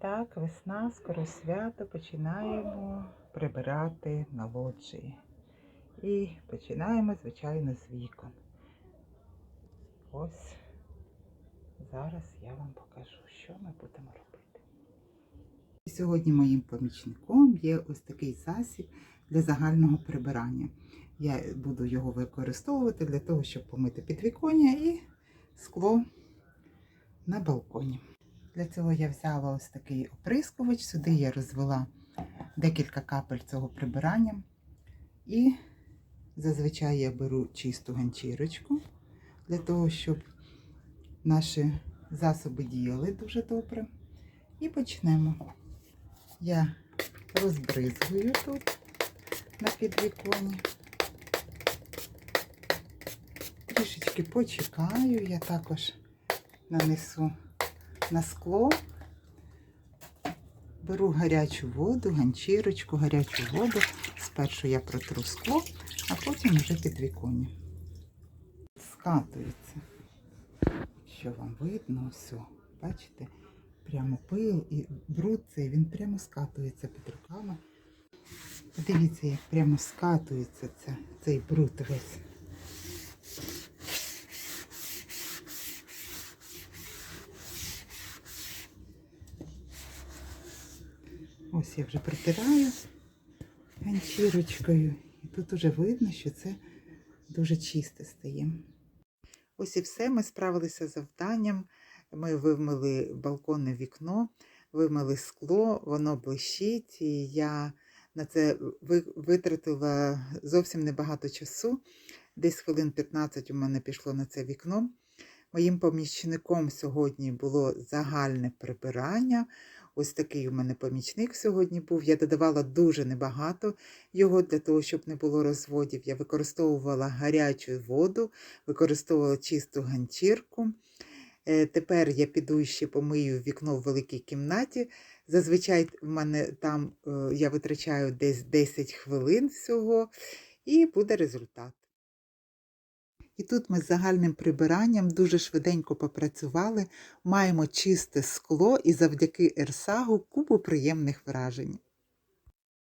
Так, весна, скоро свято, починаємо прибирати на лоджії. І починаємо, звичайно, з вікон. Ось зараз я вам покажу, що ми будемо робити. Сьогодні моїм помічником є ось такий засіб для загального прибирання. Я буду його використовувати для того, щоб помити підвіконня і скло на балконі. Для цього я взяла ось такий оприскувач. Сюди я розвела декілька капель цього прибирання. І зазвичай я беру чисту ганчірочку для того, щоб наші засоби діяли дуже добре. І почнемо. Я розбризгую тут на підвіконні. Трішечки почекаю, я також нанесу на скло. Беру гарячу воду, ганчірочку, гарячу воду. Спершу я протру скло, а потім вже підвіконня. Скатується. Що вам видно, все. Бачите? Прямо пил і бруд цей, він прямо скатується під руками. Дивіться, як прямо скатується цей бруд весь. Ось я вже притираю ганчірочкою. І тут уже видно, що це дуже чисте стає. Ось і все. Ми справилися з завданням. Ми вимили балконне вікно, вимили скло, воно блищить, і я на це витратила зовсім небагато часу. Десь хвилин 15 у мене пішло на це вікно. Моїм помічником сьогодні було загальне прибирання. Ось такий у мене помічник сьогодні був. Я додавала дуже небагато його для того, щоб не було розводів. Я використовувала гарячу воду, використовувала чисту ганчірку. Е, Тепер я піду ще помию вікно в великій кімнаті. Зазвичай в мене там е, я витрачаю десь 10 хвилин всього, і буде результат. І тут ми з загальним прибиранням дуже швиденько попрацювали, маємо чисте скло і завдяки Ерсагу купу приємних вражень.